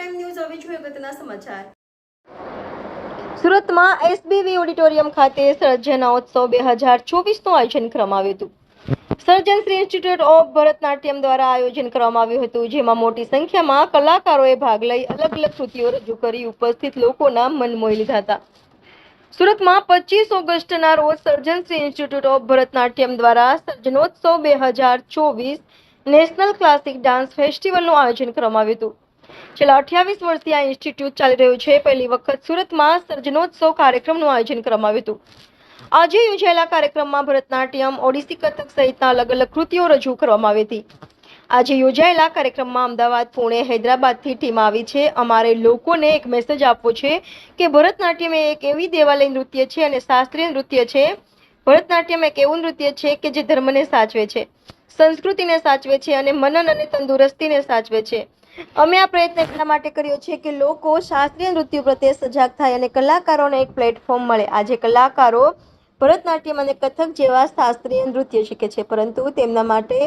અભિપ્રાય ન્યૂઝ હવે જોઈએ અગત્યના સમાચાર. સુરતમાં એસબીવી ઓડિટોરિયમ ખાતે સર્જનોત્સવ બે હજાર ચોવીસનું આયોજન કરવામાં આવ્યું હતું. સર્જન શ્રી ઇન્સ્ટિટ્યૂટ ઓફ ભરતનાટ્યમ દ્વારા આયોજન કરવામાં આવ્યું હતું, જેમાં મોટી સંખ્યામાં કલાકારોએ ભાગ લઈ અલગ અલગ કૃતિઓ રજૂ કરી, ઉપસ્થિત લોકોના મન મોહી લીધા હતા. સુરતમાં પચીસ ઓગસ્ટના રોજ સર્જન શ્રી ઇન્સ્ટિટ્યૂટ ઓફ ભરતનાટ્યમ દ્વારા સર્જનોત્સવ બે હજાર ચોવીસ નેશનલ ક્લાસિક ડાન્સ ફેસ્ટિવલનું આયોજન કરવામાં આવ્યું હતું. છેલ્લા અઠ્યાવીસ વર્ષથી આ ઇન્સ્ટિટ્યૂટ ચાલી રહ્યું છે. પહેલી વખત સુરતમાં સર્જનોત્સવ કાર્યક્રમનું આયોજન કરવામાં આવ્યું હતું. આજે યોજાયેલા કાર્યક્રમમાં ભરતનાટ્યમ, ઓડિસી કથક સહિતના અલગ અલગ કૃતિઓ રજૂ કરવામાં આવી હતી. આજે યોજાયેલા કાર્યક્રમમાં અમદાવાદ, પુણે, હૈદરાબાદથી ટીમ આવી છે. અમારે લોકોને એક મેસેજ આપવો છે કે ભરતનાટ્યમ એ એક એવી દેવાલય નૃત્ય છે અને શાસ્ત્રીય નૃત્ય છે. ભરતનાટ્યમ એક એવું નૃત્ય છે કે જે ધર્મને સાચવે છે, સંસ્કૃતિને સાચવે છે અને મનન અને તંદુરસ્તીને સાચવે છે. અમે આ પ્રયત્ન એટલા માટે કર્યો છે કે લોકો શાસ્ત્રીય નૃત્ય પ્રત્યે સજાગ થાય અને કલાકારોને એક પ્લેટફોર્મ મળે. આજે કલાકારો ભરતનાટ્યમ અને કથક જેવા શાસ્ત્રીય નૃત્ય શીખે છે, પરંતુ તેમના માટે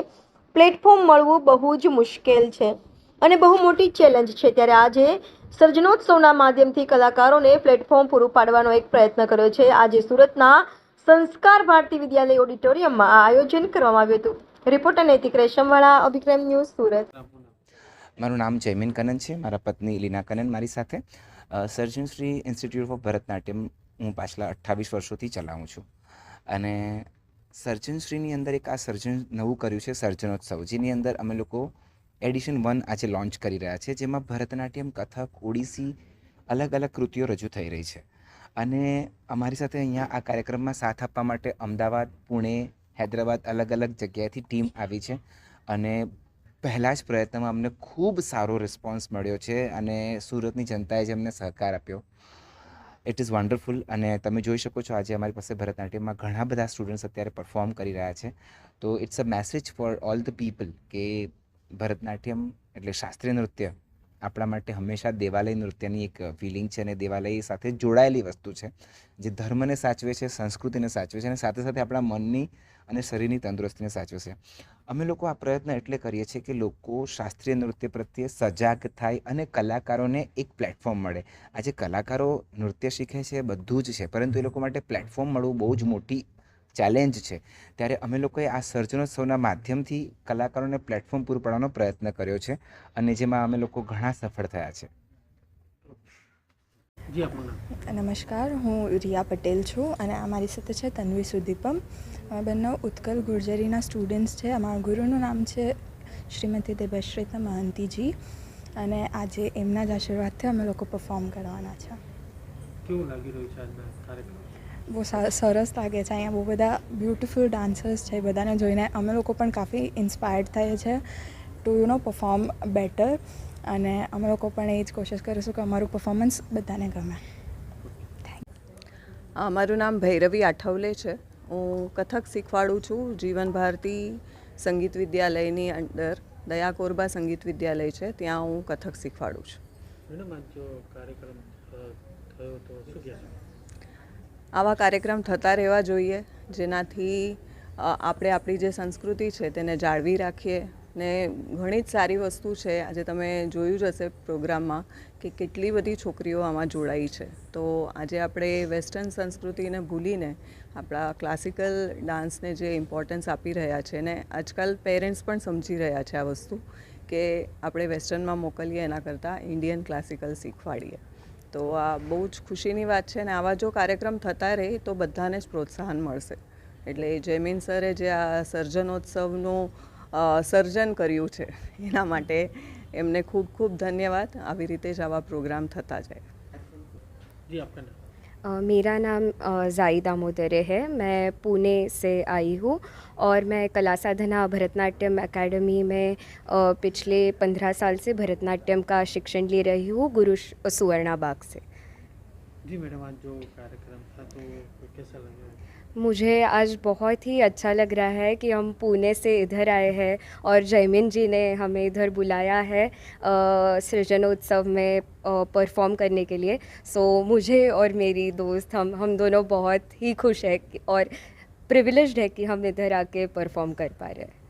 પ્લેટફોર્મ મળવું બહુ જ મુશ્કેલ છે અને બહુ મોટી ચેલેન્જ છે. ત્યારે આજે સર્જનોત્સવના માધ્યમથી કલાકારોને પ્લેટફોર્મ પૂરું પાડવાનો એક પ્રયત્ન કર્યો છે. આજે સુરતના સંસ્કાર ભારતી વિદ્યાલય ઓડિટોરિયમમાં આ આયોજન કરવામાં આવ્યું હતું. રિપોર્ટર નૈતિક રેશમવાળા, અભિક્રમ ન્યૂઝ સુરત. મારું નામ જયમીન કનન છે, મારા પત્ની લીના કનન મારી સાથે. સર્જનશ્રી સર્જન શ્રી ઇન્સ્ટિટ્યૂટ ઓફ ભરતનાટ્યમ હું પાછલા અઠ્ઠાવીસ વર્ષોથી ચલાવું છું. અને સર્જનશ્રીની અંદર એક આ સર્જન નવું કર્યું છે, સર્જનોત્સવ. જેની અંદર અમે લોકો એડિશન વન આજે લોન્ચ કરી રહ્યા છે, જેમાં ભરતનાટ્યમ કથક, ઓડિસી અલગ અલગ કૃતિઓ રજૂ થઈ રહી છે. અને અમારી સાથે અહીંયા આ કાર્યક્રમમાં સાથ આપવા માટે અમદાવાદ, પુણે, હૈદરાબાદ અલગ અલગ જગ્યાએથી ટીમ આવી છે. અને પહેલાં જ પ્રયત્નમાં અમને ખૂબ સારો રિસ્પોન્સ મળ્યો છે અને સુરતની જનતાએ જે અમને સહકાર આપ્યો. ઇટ ઇઝ વન્ડરફુલ અને તમે જોઈ શકો છો આજે અમારી પાસે ભરતનાટ્યમમાં ઘણા બધા સ્ટુડન્ટ્સ અત્યારે પરફોર્મ કરી રહ્યા છે. તો it's a message for all the people કે ભરતનાટ્યમ એટલે શાસ્ત્રીય નૃત્ય આપણા માટે હંમેશા દેવાલય નૃત્યની એક ફિલિંગ છે અને દેવાલય સાથે જોડાયેલી વસ્તુ છે. જે ધર્મને સાચવે છે, સંસ્કૃતિને સાચવે છે અને સાથે સાથે આપણા મનની અને શરીરની તંદુરસ્તીને સાચવે છે. અમે લોકો આ પ્રયત્ન એટલે કરીએ છીએ કે લોકો શાસ્ત્રીય નૃત્ય પ્રત્યે સજાગ થાય અને કલાકારોને એક પ્લેટફોર્મ મળે. આજે કલાકારો નૃત્ય શીખે છે, બધું જ છે, પરંતુ એ લોકો માટે પ્લેટફોર્મ મળવું બહુ જ મોટી ચેલેન્જ છે. ત્યારે અમે લોકોએ આ સર્જનોત્સવના માધ્યમથી કલાકારોને પ્લેટફોર્મ પૂરું પાડવાનો પ્રયત્ન કર્યો છે અને જેમાં અમે લોકો ઘણા સફળ થયા છે. નમસ્કાર હું રિયા પટેલ છું અને આ મારી સાથે છે તન્વી સુદીપમ. અમે બંને ઉત્કલ ગુર્જરીના સ્ટુડન્ટ્સ છે. અમારા ગુરુનું નામ છે શ્રીમતી દેવશ્રેતા મહંતીજી અને આજે એમના જ આશીર્વાદથી અમે લોકો પરફોર્મ કરવાના છે. કેવું લાગી રહ્યું છે આજના કાર્યક્રમ બહુ સરસ લાગે છે. અહીંયા બહુ બધા બ્યુટિફુલ ડાન્સર્સ છે. એ બધાને જોઈને અમે લોકો પણ કાફી ઇન્સ્પાયર્ડ થઈએ છીએ to you know perform better અને અમે લોકો પણ એ જ કોશિશ કરીશું કે અમારું પરફોર્મન્સ બધાને ગમે. મારું નામ ભૈરવી આઠવલે છે. હું કથક શીખવાડું છું. જીવન ભારતી સંગીત વિદ્યાલયની અંદર દયા કોરબા સંગીત વિદ્યાલય છે. ત્યાં હું કથક શીખવાડું છું. કાર્યક્રમ થયો તો શું આવા કાર્યક્રમ થતા રહેવા જોઈએ, જેનાથી આપણે આપણી જે સંસ્કૃતિ છે તેને જાળવી રાખીએ. ને ઘણી જ સારી વસ્તુ છે, આજે તમે જોયું જ હશે પ્રોગ્રામમાં, કે કેટલી બધી છોકરીઓ આમાં જોડાઈ છે. તો આજે આપણે વેસ્ટર્ન સંસ્કૃતિને ભૂલીને આપણા ક્લાસિકલ ડાન્સને જે ઇમ્પોર્ટન્સ આપી રહ્યા છે ને, આજકાલ પેરેન્ટ્સ પણ સમજી રહ્યા છે આ વસ્તુ, કે આપણે વેસ્ટર્નમાં મોકલીએ એના કરતાં ઇન્ડિયન ક્લાસિકલ શીખવાડીએ. તો આ બહુ જ ખુશીની વાત છે અને આવા જો કાર્યક્રમ થતા રહે તો બધાને જ પ્રોત્સાહન મળશે. એટલે જયમીન સરે જે આ સર્જનોત્સવનું સર્જન કર્યું છે એના માટે એમને ખૂબ ખૂબ ધન્યવાદ. આવી રીતે જ આવા પ્રોગ્રામ થતા જાય. જી अ, मेरा नाम जाहिद दामोदर है। मैं पुणे से आई हूँ और मैं कला साधना भरतनाट्यम एकेडमी में पिछले पंद्रह साल से भरतनाट्यम का शिक्षण ले रही हूँ गुरु सुवर्णा बाग से। जी मैडम, आज जो कार्यक्रम था तो कैसा लगा? मुझे आज बहुत ही अच्छा लग रहा है कि हम पुणे से इधर आए हैं और जयमिन जी ने हमें इधर बुलाया है सृजन सृजनोत्सव में परफॉर्म करने के लिए। सो so, मुझे और मेरी दोस्त हम हम दोनों बहुत ही खुश है और प्रिविलेज्ड है कि हम इधर आके परफॉर्म कर पा रहे हैं।